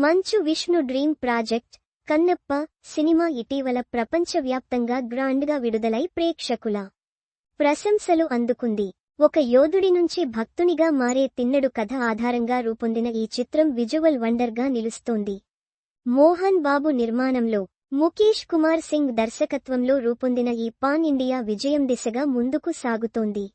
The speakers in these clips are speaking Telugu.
Manchu Vishnu dream project Kannappa cinema ఇటీవల ప్రపంచవ్యాప్తంగా గ్రాండ్గా విడుదలై ప్రేక్షకుల ప్రశంసలు అందుకుంది. ఒక యోధుడి నుంచి భక్తునిగా మారే తిన్నడు కథ ఆధారంగా రూపొందిన ఈ చిత్రం విజువల్ వండర్గా నిలుస్తోంది. మోహన్ బాబు నిర్మాణంలో ముఖేష్ కుమార్ సింగ్ దర్శకత్వంలో రూపొందిన ఈ పాన్ ఇండియా విజయం దిశగా ముందుకు సాగుతోంది.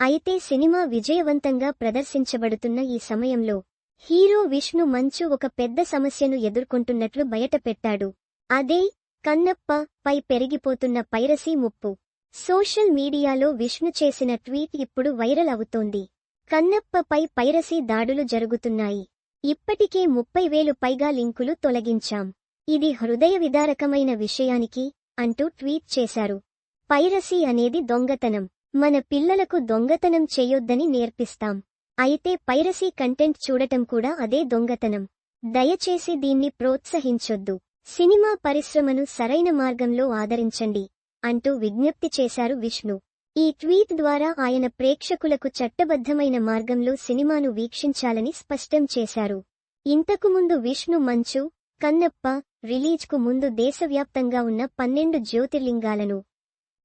అయితే సినిమా విజయవంతంగా ప్రదర్శించబడుతున్న ఈ సమయంలో హీరో విష్ణు మంచు ఒక పెద్ద సమస్యను ఎదుర్కొంటున్నట్లు బయటపెట్టాడు. అదే కన్నప్ప పై పెరిగిపోతున్న పైరసీ ముప్పు. సోషల్ మీడియాలో విష్ణు చేసిన ట్వీట్ ఇప్పుడు వైరల్ అవుతోంది. కన్నప్పపై పైరసీ దాడులు జరుగుతున్నాయి. ఇప్పటికే ముప్పై వేలు పైగా లింకులు తొలగించాం. ఇది హృదయ విదారకమైన విషయానికి అంటూ ట్వీట్ చేశారు. పైరసీ అనేది దొంగతనం. మన పిల్లలకు దొంగతనం చేయొద్దని నేర్పిస్తాం. అయితే పైరసీ కంటెంట్ చూడటం కూడా అదే దొంగతనం. దయచేసి దీన్ని ప్రోత్సహించొద్దు. సినిమా పరిశ్రమను సరైన మార్గంలో ఆదరించండి అంటూ విజ్ఞప్తి చేశారు విష్ణు. ఈ ట్వీట్ ద్వారా ఆయన ప్రేక్షకులకు చట్టబద్ధమైన మార్గంలో సినిమాను వీక్షించాలని స్పష్టం చేశారు. ఇంతకుముందు విష్ణు మంచు కన్నప్ప రిలీజ్కు ముందు దేశవ్యాప్తంగా ఉన్న పన్నెండు జ్యోతిర్లింగాలను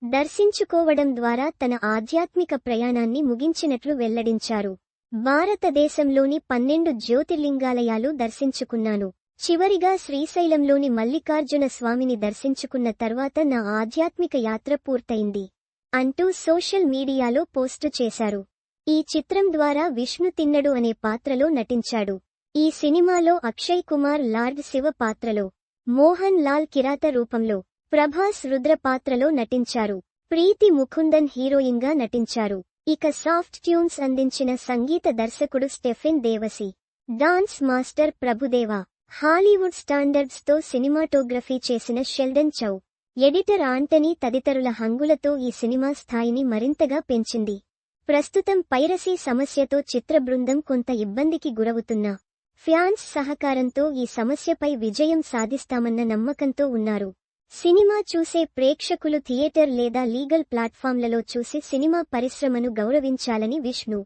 దర్శించుకోవడం ద్వారా తన ఆధ్యాత్మిక ప్రయాణాన్ని ముగించినట్లు వెల్లడించారు. భారతదేశంలోని పన్నెండు జ్యోతిర్లింగాలయాలు దర్శించుకున్నాను. చివరిగా శ్రీశైలంలోని మల్లికార్జున స్వామిని దర్శించుకున్న తర్వాత నా ఆధ్యాత్మిక యాత్ర పూర్తయింది. అంటూ సోషల్ మీడియాలో పోస్టు చేశారు. ఈ చిత్రం ద్వారా విష్ణు తిన్నడు అనే పాత్రలో నటించాడు. ఈ సినిమాలో అక్షయ్ కుమార్ లార్డ్ శివ పాత్రలో మోహన్ లాల్ కిరాత రూపంలో ప్రభాస్ రుద్ర పాత్రలో నటించారు. ప్రీతి ముకుందన్ హీరోయిన్గా నటించారు. ఇక సాఫ్ట్ ట్యూన్స్ అందించిన సంగీత దర్శకుడు Stephen Devassy. Dance master Prabhudeva. Hollywood స్టాండర్డ్స్తో cinematography చేసిన షెల్డన్ చౌ. ఎడిటర్ ఆంటనీ తదితరుల హంగులతో ఈ సినిమా స్థాయిని మరింతగా పెంచింది. ప్రస్తుతం పైరసీ సమస్యతో చిత్ర బృందం కొంత ఇబ్బందికి గురవుతున్నా. ఫ్యాన్స్ సహకారంతో ఈ సమస్యపై విజయం సాధిస్తామన్న నమ్మకంతో ఉన్నారు. సినిమా చూసే ప్రేక్షకులు థియేటర్ లేదా లీగల్ ప్లాట్ఫామ్లలో చూసి సినిమా పరిశ్రమను గౌరవించాలని విష్ణు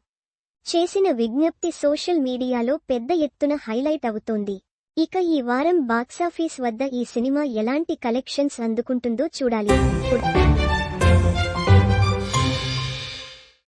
చేసిన విజ్ఞప్తి సోషల్ మీడియాలో పెద్ద ఎత్తున హైలైట్ అవుతోంది. ఇక ఈ వారం బాక్సాఫీస్ వద్ద ఈ సినిమా ఎలాంటి కలెక్షన్స్ అందుకుంటుందో చూడాలి.